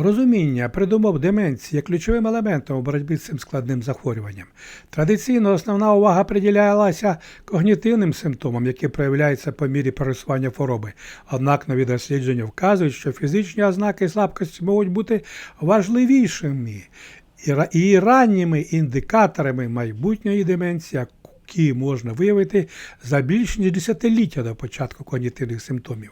Розуміння придумав деменції є ключовим елементом у боротьбі з цим складним захворюванням. Традиційно основна увага приділялася когнітивним симптомам, які проявляються по мірі пересування хвороби. Однак нові дослідження вказують, що фізичні ознаки слабкості можуть бути важливішими і ранніми індикаторами майбутньої деменції, які можна виявити за більш ніж десятиліття до початку когнітивних симптомів.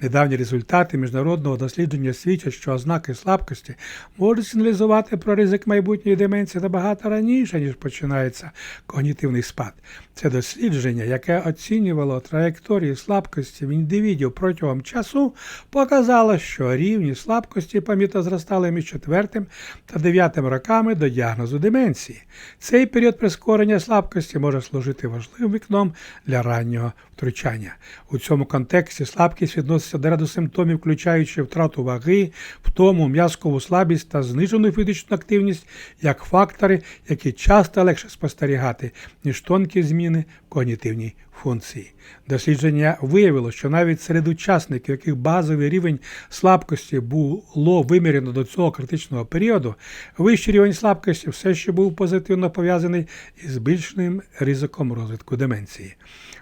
Недавні результати міжнародного дослідження свідчать, що ознаки слабкості можуть сигналізувати про ризик майбутньої деменції набагато раніше, ніж починається когнітивний спад. Це дослідження, яке оцінювало траєкторії слабкості в індивідів протягом часу, показало, що рівні слабкості помітно зростали між четвертим та дев'ятим роками до діагнозу деменції. Цей період прискорення слабкості може служити важливим вікном для раннього втручання. У цьому контексті слабкість відноситься до ряду симптомів, включаючи втрату ваги, втому, м'язкову слабість та знижену фізичну активність як фактори, які часто легше спостерігати, ніж тонкі зміни в когнітивній функції. Дослідження виявило, що навіть серед учасників, яких базовий рівень слабкості було вимірено до цього критичного періоду, вищий рівень слабкості все ще був позитивно пов'язаний із збільшеним ризиком розвитку деменції.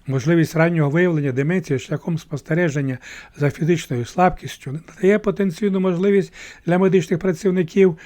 Можливість раннього виявлення деменції шляхом спостереження за фізичною слабкістю надає потенційну можливість для медичних працівників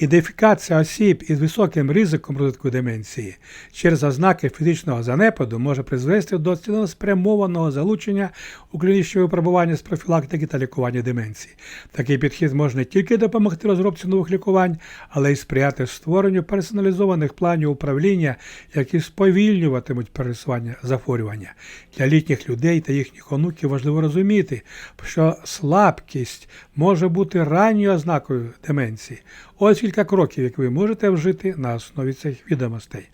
Ідентифікація осіб із високим ризиком розвитку деменції через ознаки фізичного занепаду може призвести до цілеспрямованого залучення у клінічне випробування з профілактики та лікування деменції. Такий підхід може не тільки допомогти розробці нових лікувань, але й сприяти створенню персоналізованих планів управління, які сповільнюватимуть пересування захворювання. Для літніх людей та їхніх онуків важливо розуміти, що слабкість може бути ранньою ознакою деменції. Ось кілька кроків, які ви можете вжити на основі цих відомостей.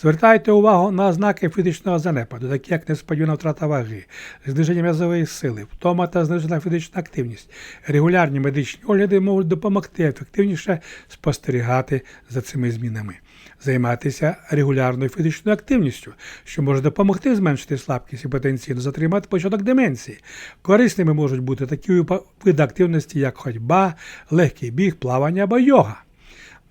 Звертайте увагу на ознаки фізичного занепаду, такі як несподівана втрата ваги, зниження м'язової сили, втома та знижена фізична активність. Регулярні медичні огляди можуть допомогти ефективніше спостерігати за цими змінами. Займатися регулярною фізичною активністю, що може допомогти зменшити слабкість і потенційно затримати початок деменції. Корисними можуть бути такі види активності, як ходьба, легкий біг, плавання або йога.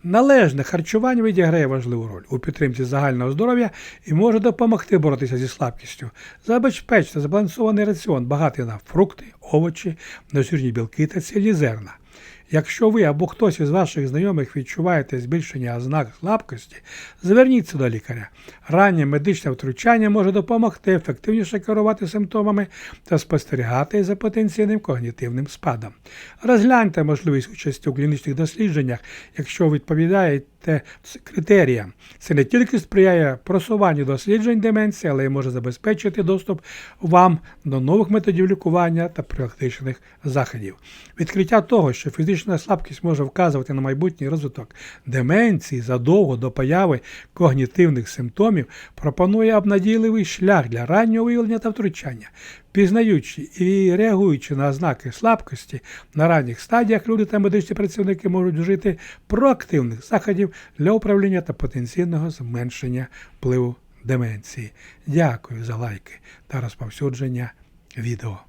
Належне харчування відіграє важливу роль у підтримці загального здоров'я і може допомогти боротися зі слабкістю. Забезпечте збалансований раціон, багатий на фрукти, овочі, нежирні білки та цілі зерна. Якщо ви або хтось із ваших знайомих відчуваєте збільшення ознак слабкості, зверніться до лікаря. Раннє медичне втручання може допомогти ефективніше керувати симптомами та спостерігати за потенційним когнітивним спадом. Розгляньте можливість участі у клінічних дослідженнях, якщо ви відповідаєте критеріям. Це не тільки сприяє просуванню досліджень деменції, але й може забезпечити доступ вам до нових методів лікування та практичних заходів. Відкриття того, що фізична слабкість може вказувати на майбутній розвиток деменції задовго до появи когнітивних симптомів, пропонує обнадійливий шлях для раннього виявлення та втручання. Пізнаючи і реагуючи на ознаки слабкості на ранніх стадіях, люди та медичні працівники можуть вжити проактивних заходів для управління та потенційного зменшення впливу деменції. Дякую за лайки та розповсюдження відео.